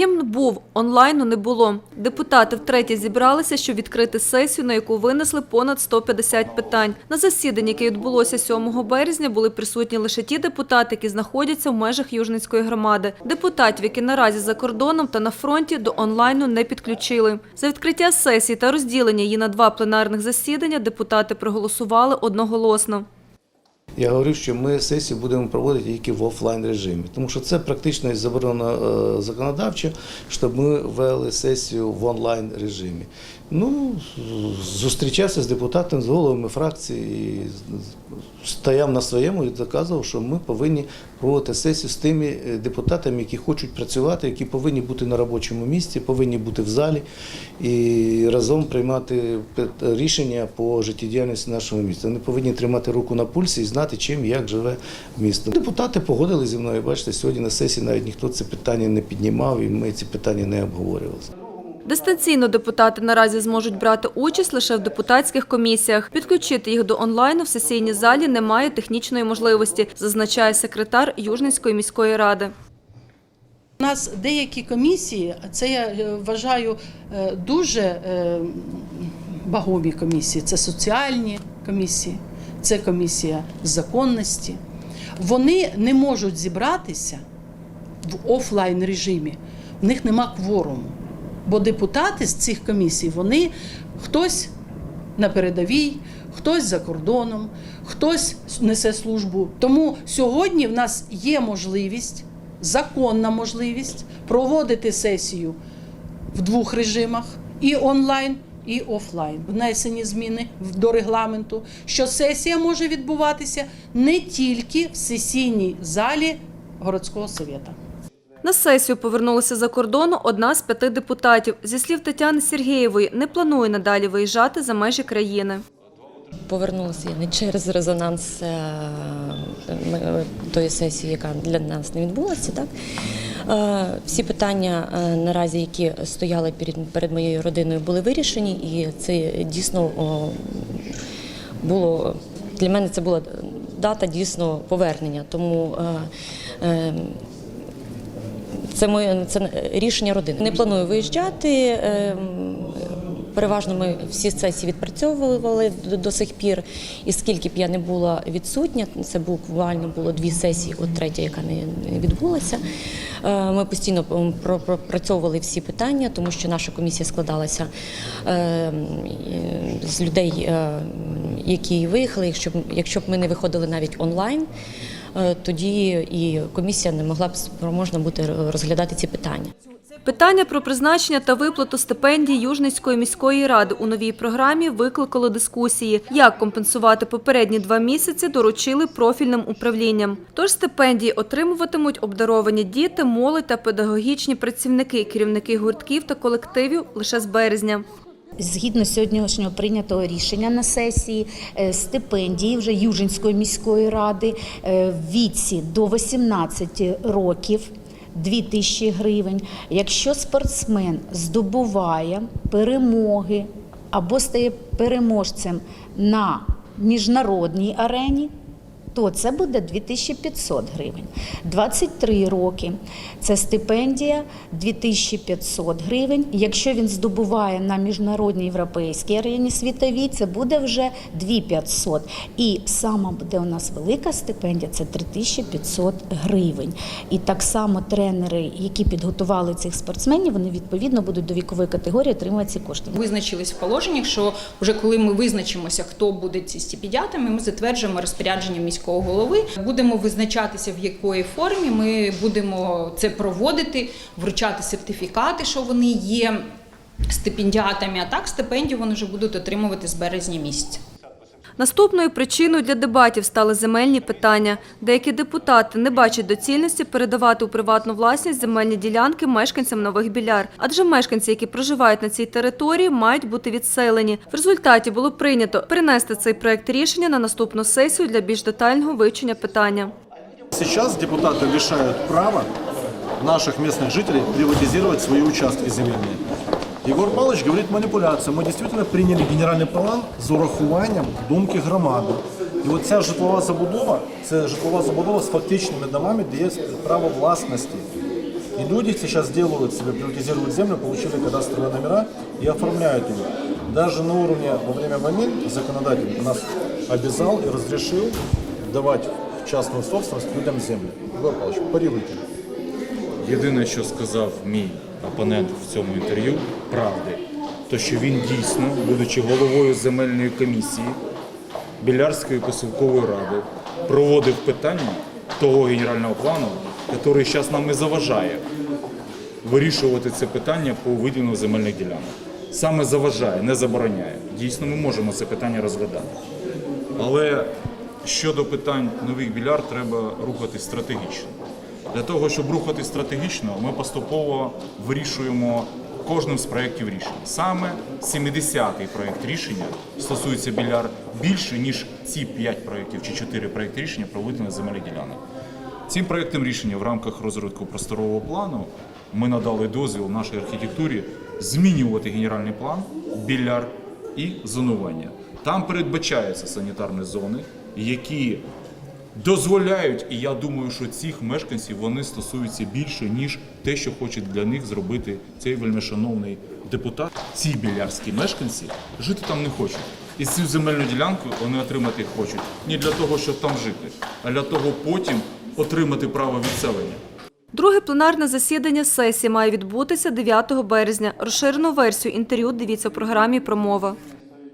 Гімн був, онлайну не було. Депутати втретє зібралися, щоб відкрити сесію, на яку винесли понад 150 питань. На засіданні, яке відбулося 7 березня, були присутні лише ті депутати, які знаходяться в межах Южницької громади. Депутатів, які наразі за кордоном та на фронті, до онлайну не підключили. За відкриття сесії та розділення її на два пленарних засідання депутати проголосували одноголосно. Я говорив, що ми сесію будемо проводити тільки в офлайн режимі, тому що це практично заборонено е, законодавчо, щоб ми вели сесію в онлайн режимі. Ну, зустрічався з депутатами, з головами фракції, стояв на своєму і доказував, що ми повинні проводити сесію з тими е, депутатами, які хочуть працювати, які повинні бути на робочому місці, повинні бути в залі і разом приймати рішення по життєдіяльності нашого міста. Вони повинні тримати руку на пульсі і знати, чим як живе місто. Депутати погодили зі мною. Бачите, сьогодні на сесії навіть ніхто це питання не піднімав, і ми ці питання не обговорювали. Дистанційно депутати наразі зможуть брати участь лише в депутатських комісіях. Підключити їх до онлайну в сесійній залі немає технічної можливості, зазначає секретар Южницької міської ради. У нас деякі комісії, це я е, вважаю е, дуже е, вагомі комісії. Це соціальні комісії, це комісія законності. Вони не можуть зібратися в офлайн режимі. В них нема кворуму. Бо депутати з цих комісій, вони хтось на передовій, хтось за кордоном, хтось несе службу. Тому сьогодні в нас є можливість, законна можливість проводити сесію в двох режимах і онлайн. І офлайн внесені зміни до регламенту, що сесія може відбуватися не тільки в сесійній залі городського совєта. На сесію повернулася за кордону одна з п'яти депутатів. Зі слів Тетяни Сергієвої, не планує надалі виїжджати за межі країни. Повернулася я не через резонанс е, ми- тої сесії, яка для нас не відбулася. Так? Е, Всі питання е, наразі, які стояли перед, моєю родиною, були вирішені, і це дійсно було для мене це була дата дійсно повернення. Тому е, е, це моє це рішення родини. Не планую виїжджати. Переважно ми всі сесії відпрацьовували до, до сих пір. І скільки б я не була відсутня, це буквально було дві сесії, от третя, яка не відбулася. Е, Ми постійно пропрацьовували всі питання, тому що наша комісія складалася е, з людей, е, які виїхали. Якщо б якщо б ми не виходили навіть онлайн, тоді і комісія не могла б спроможна бути розглядати ці питання. Питання про призначення та виплату стипендій Южницької міської ради у новій програмі викликало дискусії. Як компенсувати попередні два місяці доручили профільним управлінням. Тож стипендії отримуватимуть обдаровані діти, молодь та педагогічні працівники, керівники гуртків та колективів лише з березня. Згідно сьогоднішнього прийнятого рішення на сесії, е, стипендії вже Южинської міської ради е, в віці до 18 років 2 тисячі гривень. Якщо спортсмен здобуває перемоги або стає переможцем на міжнародній арені, то це буде 2500 гривень. 23 роки це стипендія 2500 гривень. Якщо він здобуває на міжнародній європейській арені світовій, це буде вже 2500. І сама буде у нас велика стипендія це 3500 гривень. І так само тренери, які підготували цих спортсменів, вони відповідно будуть до вікової категорії отримувати ці кошти. Визначились в положеннях, що вже коли ми визначимося, хто буде ці стипендіатами, ми затверджуємо розпорядження міського голови. Будемо визначатися, в якої формі ми будемо це проводити, вручати сертифікати, що вони є стипендіатами. А так стипендію вони вже будуть отримувати з березня місяця. Наступною причиною для дебатів стали земельні питання. Деякі депутати не бачать доцільності передавати у приватну власність земельні ділянки мешканцям нових біляр, адже мешканці, які проживають на цій території, мають бути відселені. В результаті було прийнято перенести цей проект рішення на наступну сесію для більш детального вивчення питання. Сейчас депутаты лишают права наших местных жителей приватизировать свои участки земельные. Егор Павлович говорит манипуляция. Мы действительно приняли генеральний план з урахуванням думки громади. І от ця житлова забудова, це житлова забудова з фактичними домами, де є право власності. И люди сейчас делают себе, приватизируют землю, получили кадастровые номера и оформляют ее. Даже на уровне во время войны законодатель нас обязал и разрешил давать в частную собственность людям землю. Егор Павлович, парируйте. Єдине, що сказав мій опонент в цьому інтерв'ю, правди, то що він дійсно, будучи головою земельної комісії Білярської посілкової ради, проводив питання того генерального плану, який зараз нам і заважає вирішувати це питання по виділенню земельних ділянок. Саме заважає, не забороняє. Дійсно, ми можемо це питання розглядати. Але щодо питань нових біляр треба рухатись стратегічно. Для того, щоб рухатись стратегічно, ми поступово вирішуємо кожним з проєктів рішень. Саме 70-й проєкт рішення стосується біляр більше, ніж ці 5 проєктів чи 4 проєкти рішення про виділення земельних ділянок. Цим проєктом рішення в рамках розробки просторового плану ми надали дозвіл нашій архітектурі змінювати генеральний план, біляр і зонування. Там передбачаються санітарні зони, які дозволяють, і я думаю, що цих мешканців вони стосуються більше, ніж те, що хоче для них зробити цей вельмишановний депутат. Ці білярські мешканці жити там не хочуть. І цю земельну ділянку вони отримати хочуть не для того, щоб там жити, а для того потім отримати право відселення. Друге пленарне засідання сесії має відбутися 9 березня. Розширену версію інтерв'ю дивіться в програмі «Промова».